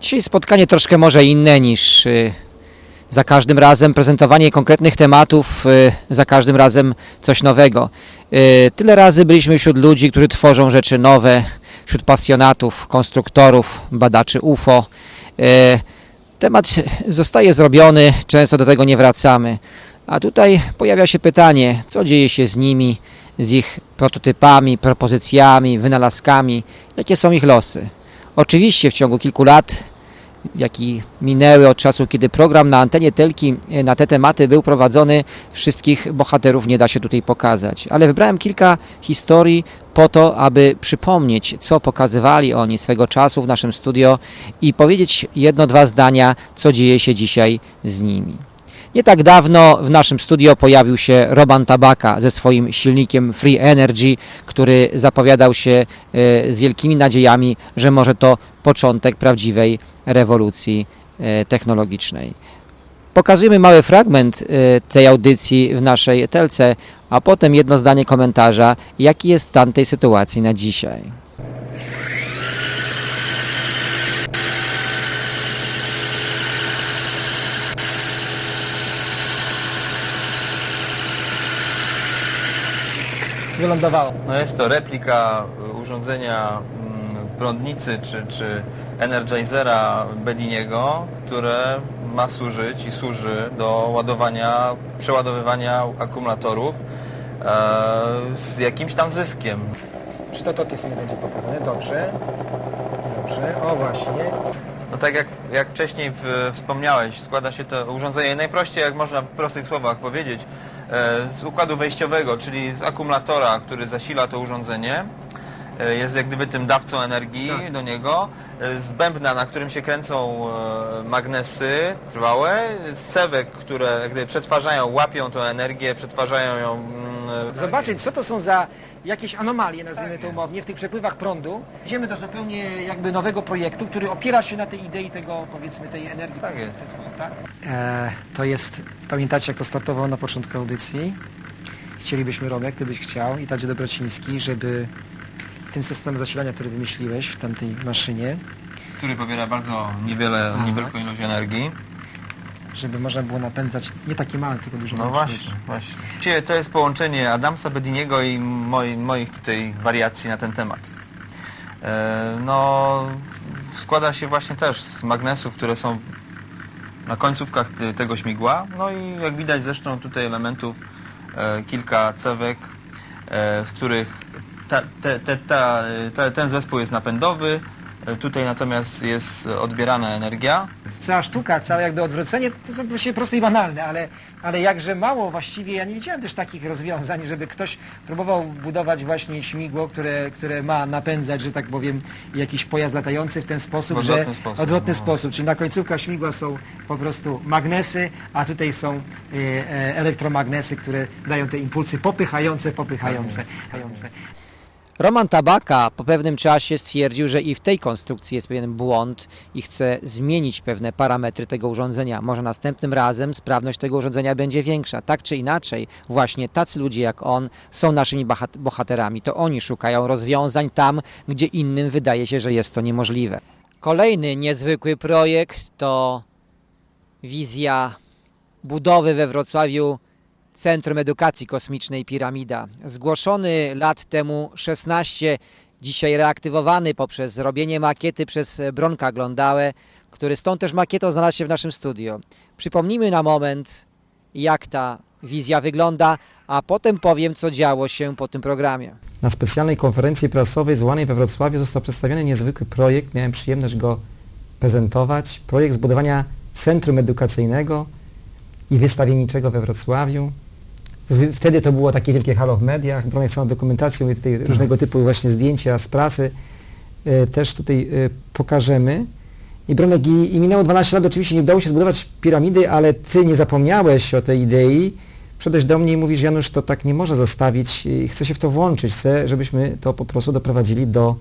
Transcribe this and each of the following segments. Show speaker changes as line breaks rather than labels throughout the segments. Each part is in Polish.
Dzisiaj spotkanie troszkę może inne niż y, za każdym razem prezentowanie konkretnych tematów, y, za każdym razem coś nowego. Y, Tyle razy byliśmy wśród ludzi, którzy tworzą rzeczy nowe, wśród pasjonatów, konstruktorów, badaczy UFO. Temat zostaje zrobiony, często do tego nie wracamy. A tutaj pojawia się pytanie, co dzieje się z nimi, z ich prototypami, propozycjami, wynalazkami, jakie są ich losy. Oczywiście w ciągu kilku lat, jaki minęły od czasu, kiedy program na antenie Telki e, na te tematy był prowadzony, wszystkich bohaterów nie da się tutaj pokazać. Ale wybrałem kilka historii po to, aby przypomnieć, co pokazywali oni swego czasu w naszym studio i powiedzieć jedno, dwa zdania, co dzieje się dzisiaj z nimi. Nie tak dawno w naszym studio pojawił się Roman Tabaka ze swoim silnikiem Free Energy, który zapowiadał się e, z wielkimi nadziejami, że może to początek prawdziwej rewolucji e, technologicznej. Pokazujemy mały fragment e, tej audycji w naszej telce, a potem jedno zdanie komentarza, jaki jest stan tej sytuacji na dzisiaj. Wylądowało.
No jest to replika y, urządzenia mm, prądnicy czy, czy Energizera Belliniego, które ma służyć i służy do ładowania, przeładowywania akumulatorów e, z jakimś tam zyskiem.
Czy to to nie będzie pokazane? Dobrze. Dobrze. O właśnie.
No tak jak, jak wcześniej w, wspomniałeś, składa się to urządzenie najprościej, jak można w prostych słowach powiedzieć, e, z układu wejściowego, czyli z akumulatora, który zasila to urządzenie. E, Jest jak gdyby tym dawcą energii
Tak.
do niego, e, z bębna, na którym się kręcą e, magnesy trwałe, z cewek, które jak gdyby przetwarzają, łapią tę energię, przetwarzają ją... mm,
zobaczyć, co to są za jakieś anomalie, nazwijmy to umownie, w tych przepływach prądu. Idziemy do zupełnie jakby nowego projektu, który opiera się na tej idei tego, powiedzmy, tej energii.
Tak
w
jest.
ten sposób, tak?
E, to jest, pamiętacie jak to startowało na początku audycji? Chcielibyśmy, Romek, gdybyś chciał i Tadzie Dobrociński, żeby tym systemem zasilania, który wymyśliłeś w tamtej maszynie,
który pobiera bardzo niewiele,
Tak.
niewielką ilość energii.
żeby można było napędzać nie takie małe, tylko dużo
No właśnie,
rzeczy.
właśnie. Czyli to jest połączenie Adamsa Bediniego i moi, moich tutaj wariacji na ten temat. E, no, składa się właśnie też z magnesów, które są na końcówkach tego śmigła. No i jak widać zresztą tutaj elementów e, kilka cewek, e, z których ta, te, te, ta, te, ten zespół jest napędowy, e, tutaj natomiast jest odbierana energia.
Cała sztuka, całe jakby odwrócenie, to są właściwie proste i banalne, ale, ale jakże mało właściwie, ja nie widziałem też takich rozwiązań, żeby ktoś próbował budować właśnie śmigło, które, które ma napędzać, że tak powiem, jakiś pojazd latający w ten sposób,
W
że
odwrotny sposób,
odwrotny
no.
sposób, czyli na końcówkach śmigła są po prostu magnesy, a tutaj są e, e, elektromagnesy, które dają te impulsy popychające, popychające. popychające.
Roman Tabaka po pewnym czasie stwierdził, że i w tej konstrukcji jest pewien błąd i chce zmienić pewne parametry tego urządzenia. Może następnym razem sprawność tego urządzenia będzie większa. Tak czy inaczej, właśnie tacy ludzie jak on są naszymi bohaterami. To oni szukają rozwiązań tam, gdzie innym wydaje się, że jest to niemożliwe. Kolejny niezwykły projekt to wizja budowy we Wrocławiu Centrum Edukacji Kosmicznej Piramida. Zgłoszony lat temu 16, dzisiaj reaktywowany poprzez robienie makiety przez Bronka Glądałę, który z tą też makietą znalazł się w naszym studio. Przypomnijmy na moment, jak ta wizja wygląda, a potem powiem, co działo się po tym programie.
Na specjalnej konferencji prasowej zwanej we Wrocławiu został przedstawiony niezwykły projekt. Miałem przyjemność go prezentować. Projekt zbudowania centrum edukacyjnego i wystawienniczego we Wrocławiu. Wtedy to było takie wielkie halo w mediach. Bronek całą dokumentacją i tutaj różnego typu właśnie zdjęcia z prasy e, też tutaj e, pokażemy. I Bronek, i, i minęło 12 lat, oczywiście nie udało się zbudować piramidy, ale ty nie zapomniałeś o tej idei. Przyszedłeś do mnie i mówisz, Janusz, to tak nie może zostawić, i chcę się w to włączyć, chcę, żebyśmy to po prostu doprowadzili do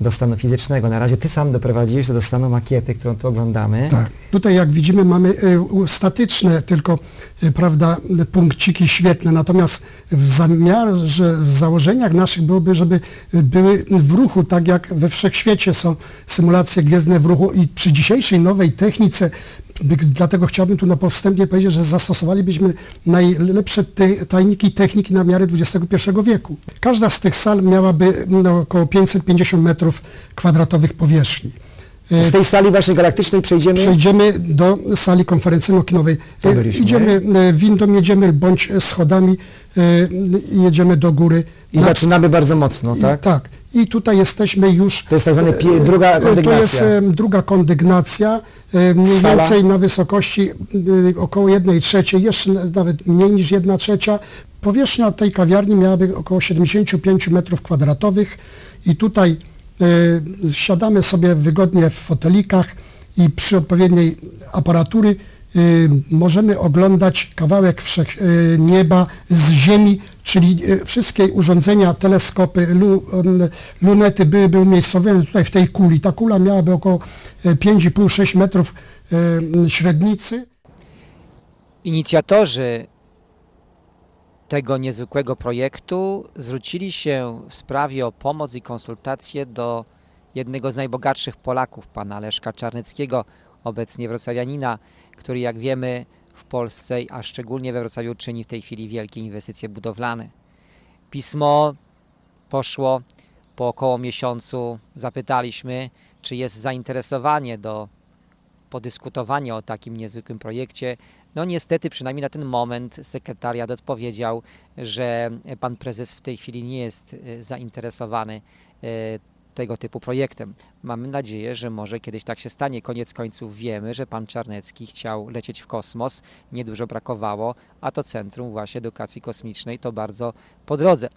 do stanu fizycznego. Na razie ty sam doprowadziłeś do stanu makiety, którą tu oglądamy.
Tak. Tutaj jak widzimy mamy e, statyczne tylko e, prawda, punkciki świetne, natomiast w zamiarze, w założeniach naszych byłoby, żeby były w ruchu, tak jak we wszechświecie są symulacje gwiezdne w ruchu i przy dzisiejszej nowej technice, dlatego chciałbym tu na powstępie powiedzieć, że zastosowalibyśmy najlepsze te, tajniki techniki na miarę XXI wieku. Każda z tych sal miałaby no, około 550 metrów kwadratowych powierzchni. E,
Z tej sali właśnie galaktycznej przejdziemy.
Przejdziemy do sali konferencyjno-kinowej. E. Idziemy e, windą, jedziemy bądź schodami jedziemy do góry.
I
Na-
zaczynamy bardzo mocno,
i,
tak?
I tutaj jesteśmy już...
To jest tak pie- druga
e, To jest
kondygnacja.
e, druga kondygnacja, e, mniej
Sala.
więcej na wysokości e, około 1 trzeciej, jeszcze nawet mniej niż 1 trzecia. Powierzchnia tej kawiarni miałaby około 75 metrów kwadratowych i tutaj e, siadamy sobie wygodnie w fotelikach i przy odpowiedniej aparatury możemy oglądać kawałek wszech, nieba z Ziemi, czyli y, wszystkie urządzenia, teleskopy, lu, lunety byłyby umiejscowione tutaj w tej kuli. Ta kula miałaby około y, 5,5-6 metrów y, średnicy.
Inicjatorzy tego niezwykłego projektu zwrócili się w sprawie o pomoc i konsultacje do jednego z najbogatszych Polaków, pana Leszka Czarneckiego, obecnie wrocławianina, który jak wiemy w Polsce, a szczególnie we Wrocławiu czyni w tej chwili wielkie inwestycje budowlane. Pismo poszło po około miesiącu. Zapytaliśmy, czy jest zainteresowanie do podyskutowania o takim niezwykłym projekcie. No niestety, przynajmniej na ten moment, sekretariat odpowiedział, że pan prezes w tej chwili nie jest e, zainteresowany e, tego typu projektem. Mamy nadzieję, że może kiedyś tak się stanie. Koniec końców wiemy, że pan Czarnecki chciał lecieć w kosmos, niedużo brakowało, a to Centrum właśnie Edukacji Kosmicznej to bardzo po drodze.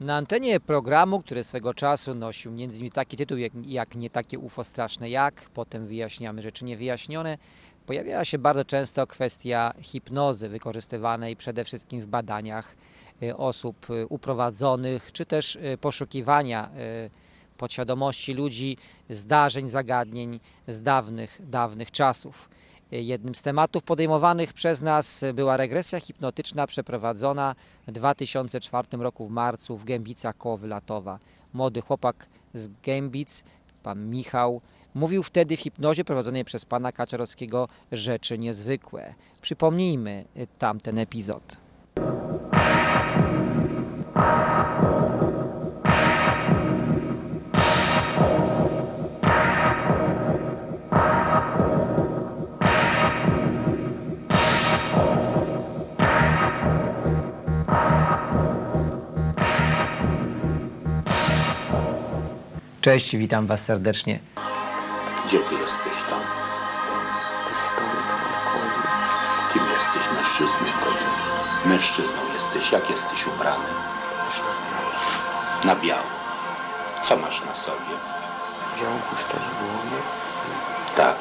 Na antenie programu, który swego czasu nosił innymi taki tytuł jak, jak Nie takie UFO straszne jak, potem wyjaśniamy rzeczy niewyjaśnione, pojawiała się bardzo często kwestia hipnozy wykorzystywanej przede wszystkim w badaniach y, osób y, uprowadzonych, czy też y, poszukiwania podświadomości ludzi zdarzeń, zagadnień z dawnych, dawnych czasów. Jednym z tematów podejmowanych przez nas była regresja hipnotyczna przeprowadzona w 2004 roku w marcu w Gębicach koło Wylatowa. Młody chłopak z Gębic, pan Michał, mówił wtedy w hipnozie prowadzonej przez pana Kaczorowskiego rzeczy niezwykłe. Przypomnijmy tamten epizod. Cześć, witam was serdecznie.
Gdzie ty jesteś tam? Kim jesteś mężczyzną? Mężczyzną jesteś. Jak jesteś ubrany? Na biało. Co masz na sobie?
Białą chustę w głowie.
Tak.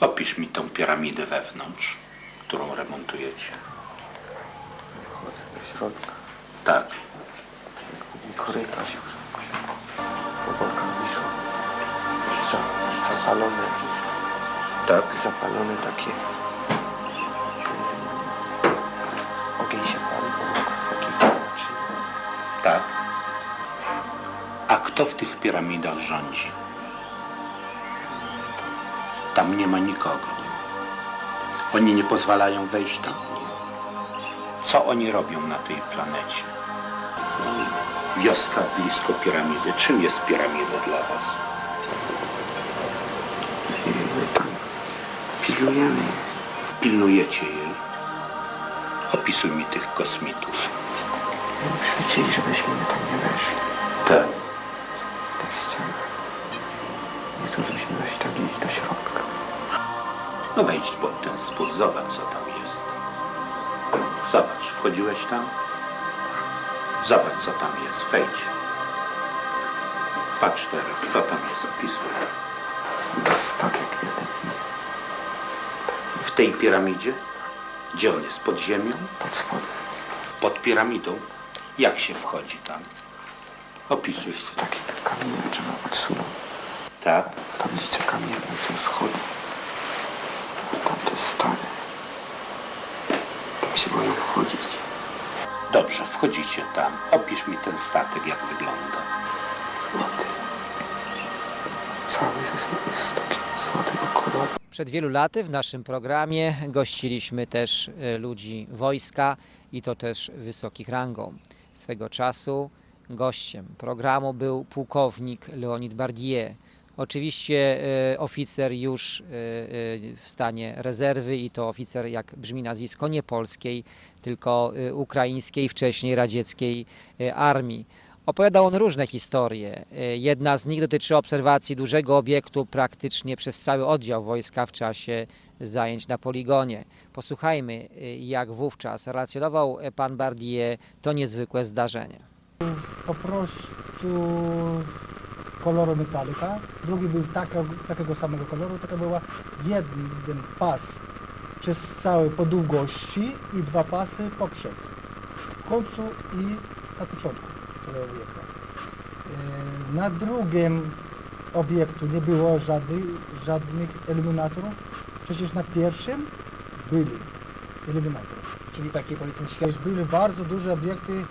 Opisz mi tą piramidę wewnątrz, którą remontujecie.
Wchodzę do środka.
Tak.
Korytarz. Po zapalone,
Tak.
zapalone takie... Ogień się pali po bokach naczyń.
Tak. A kto w tych piramidach rządzi? Tam nie ma nikogo. Oni nie pozwalają wejść tam. Co oni robią na tej planecie? Wioska blisko piramidy. Czym jest piramida dla was?
I my tam pilnujemy.
Pilnujecie jej. Opisuj mi tych kosmitów.
Chcieli, żebyśmy my tam nie weszli.
Tak.
Te ściany. Nie chcą, żebyśmy weszli tam gdzieś do środka.
No wejdź pod ten spód, zobacz co tam jest. Zobacz, wchodziłeś tam? Zobacz co tam jest, wejdź. Patrz teraz, co tam jest, opisuj.
Jest statek jeden
W tej piramidzie? Gdzie on jest? Pod ziemią?
pod spodem.
Pod piramidą? Jak się wchodzi tam? Opisuj.
Takie kamienie trzeba odsunąć.
Tak?
Tablice kamienne, są schody. Tam to jest stare. Tam się boją wchodzić.
Dobrze, wchodzicie tam. Opisz mi ten statek, jak wygląda.
Złoty. Cały złotego koloru.
Przed wielu laty w naszym programie gościliśmy też e, ludzi wojska i to też wysokich rangą. Swego czasu gościem programu był pułkownik Leonid Bardier. Oczywiście e, oficer już e, w stanie rezerwy i to oficer, jak brzmi nazwisko, nie polskiej, tylko ukraińskiej, wcześniej radzieckiej armii. Opowiadał on różne historie. E, Jedna z nich dotyczy obserwacji dużego obiektu praktycznie przez cały oddział wojska w czasie zajęć na poligonie. Posłuchajmy, e, jak wówczas relacjonował e, pan Bardier to niezwykłe zdarzenie.
po prostu koloru metalika, drugi był taka, takiego samego koloru, taka była jeden pas przez całe po długości i dwa pasy poprzek. W końcu i na początku obiektu. E, Na drugim obiektu nie było żadnych, żadnych eliminatorów, przecież na pierwszym byli eliminatory.
Czyli takie powiedzmy
To
świat.
były bardzo duże obiekty, e,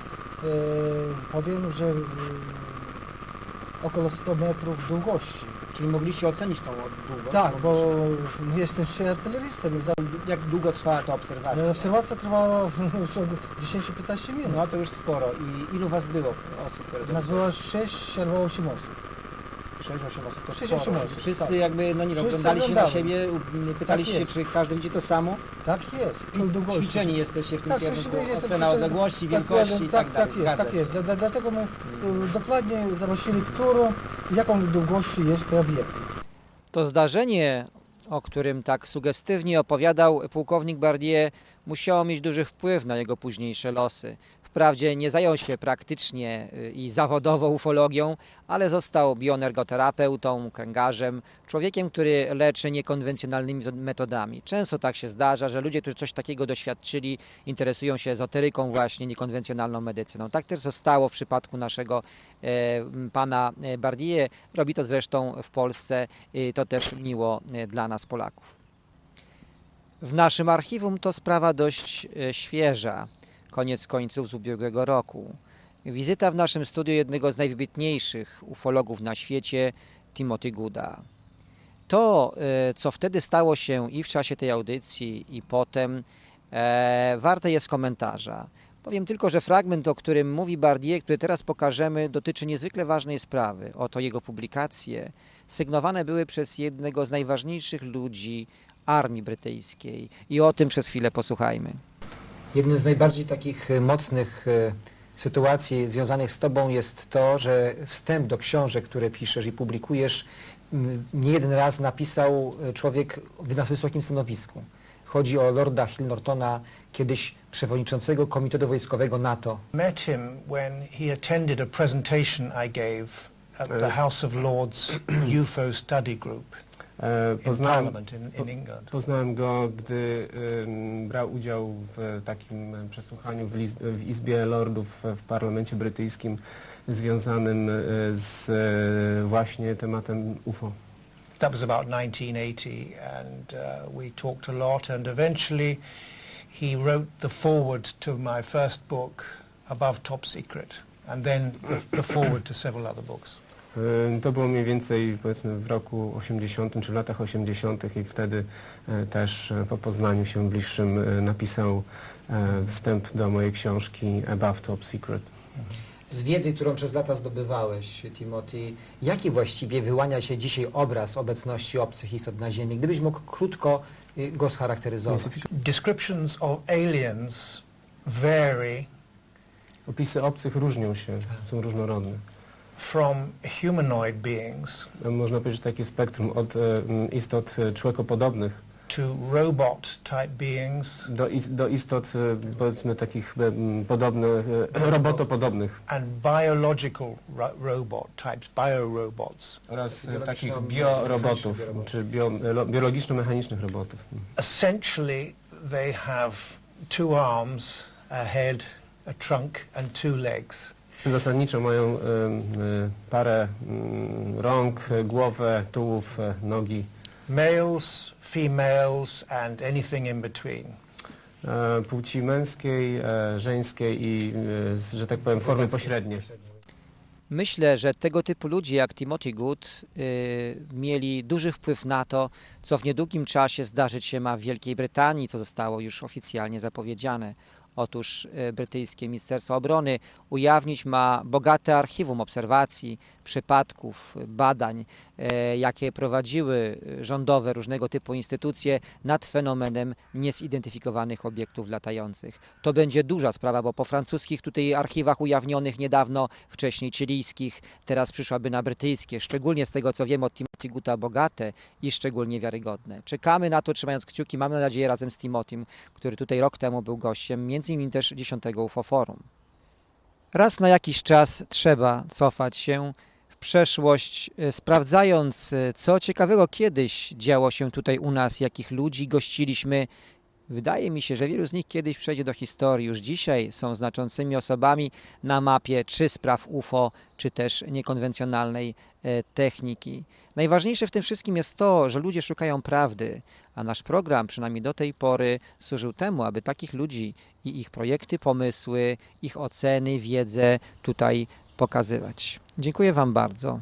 powiem, że e, około 100 metrów długości.
Czyli mogliście ocenić tą długość?
Tak, bo
Mogliście-
jestem się artylerystą. za-
Jak długo trwała ta obserwacja?
e, Obserwacja trwała w ciągu 10-15 minut.
No to już sporo. I ilu was było osób, które to
Nas było 6 albo 8 osób.
6-8 osób, to
Sześć,
sporo.
osiem osób,
Wszyscy
tak.
jakby, no nie wiem,
Wszyscy
oglądali się na
oglądamy.
siebie, u- pytaliście
Tak
się,
jest.
czy każdy widzi to samo?
Tak jest. długości.
Ćwiczeni jesteście w tym
Tak,
kierunku,
jestem
ocena odległości,
Tak,
wielkości i
tak,
tak,
tak,
dalej.
jest,
Zgadza
tak
się.
jest. Dla- dla- Dlatego my e, dokładnie zobaczyli, którą, jaką długości jest te obiekty.
To zdarzenie, o którym tak sugestywnie opowiadał pułkownik Bardier, musiało mieć duży wpływ na jego późniejsze losy. Wprawdzie nie zajął się praktycznie y, i zawodowo ufologią, ale został bioenergoterapeutą, kręgarzem, człowiekiem, który leczy niekonwencjonalnymi to- metodami. Często tak się zdarza, że ludzie, którzy coś takiego doświadczyli, interesują się ezoteryką, właśnie niekonwencjonalną medycyną. Tak też zostało w przypadku naszego e, pana e, Bardier. Robi to zresztą w Polsce, to też miło e, dla nas Polaków. W naszym archiwum to sprawa dość świeża, koniec końców z ubiegłego roku. Wizyta w naszym studiu jednego z najwybitniejszych ufologów na świecie, Timothy Gooda. To, e, co wtedy stało się i w czasie tej audycji, i potem, e, warte jest komentarza. Powiem tylko, że fragment, o którym mówi Bardier, który teraz pokażemy, dotyczy niezwykle ważnej sprawy. Oto jego publikacje sygnowane były przez jednego z najważniejszych ludzi armii brytyjskiej. I o tym przez chwilę posłuchajmy. Jednym z najbardziej takich e, mocnych e, sytuacji związanych z Tobą jest to, że wstęp do książek, które piszesz i publikujesz, nie jeden raz napisał e, człowiek na wysokim stanowisku. Chodzi o Lorda Hill Nortona, kiedyś przewodniczącego Komitetu Wojskowego NATO.
met him when he attended a presentation I gave at the House of Lords UFO Study Group
Poznałem,
in, in England.
poznałem go, gdy brał udział w takim e, przesłuchaniu w, w Izbie Lordów w parlamencie brytyjskim związanym e, z e, właśnie tematem UFO.
That was about 1980 and uh, we talked a lot and eventually he wrote the foreword to my first book, Above Top Secret, and then the, the foreword to several other books.
E, To było mniej więcej powiedzmy w roku 80 czy w latach 80 i wtedy e, też e, po poznaniu się bliższym napisał wstęp do mojej książki Above Top Secret.
Z wiedzy, którą przez lata zdobywałeś, Timothy, jaki właściwie wyłania się dzisiaj obraz obecności obcych istot na Ziemi? Gdybyś mógł krótko y, go scharakteryzować.
Descriptions of aliens vary
Opisy obcych różnią się, są różnorodne.
From humanoid beings
Można powiedzieć takie spektrum od e, m, istot e, człowiekopodobnych
to robot type beings
do, is, do istot e, powiedzmy takich e, m, podobnych, e, robotopodobnych
and biological ro- robot types, biorobots.
oraz e, takich biorobotów. czy bio, e, lo- biologiczno-mechanicznych robotów.
Essentially, they have two arms, a head, a trunk, and two legs.
Zasadniczo mają y, parę mm, rąk, głowę, tułów, e, nogi.
Males, females, and anything in between.
e, Płci męskiej, e, żeńskiej i, że tak powiem, formy pośrednie.
Myślę, że tego typu ludzie jak Timothy Good y, mieli duży wpływ na to, co w niedługim czasie zdarzyć się ma w Wielkiej Brytanii, co zostało już oficjalnie zapowiedziane. Otóż y, brytyjskie Ministerstwo Obrony ujawnić ma bogate archiwum obserwacji, przypadków, badań, e, jakie prowadziły rządowe różnego typu instytucje nad fenomenem niezidentyfikowanych obiektów latających. To będzie duża sprawa, bo po francuskich tutaj archiwach ujawnionych niedawno, wcześniej chilijskich, teraz przyszłaby na brytyjskie, szczególnie z tego co wiem od Timothy Guta bogate i szczególnie wiarygodne. Czekamy na to, trzymając kciuki, mamy nadzieję razem z Timothym, który tutaj rok temu był gościem, między innymi też 10 UFO Forum. Raz na jakiś czas trzeba cofać się w przeszłość, e, sprawdzając, e, co ciekawego kiedyś działo się tutaj u nas, jakich ludzi gościliśmy. Wydaje mi się, że wielu z nich kiedyś przejdzie do historii. Już dzisiaj są znaczącymi osobami na mapie czy spraw UFO, czy też niekonwencjonalnej e, techniki. Najważniejsze w tym wszystkim jest to, że ludzie szukają prawdy, a nasz program, przynajmniej do tej pory, służył temu, aby takich ludzi i ich projekty, pomysły, ich oceny, wiedzę tutaj pokazywać. Dziękuję Wam bardzo.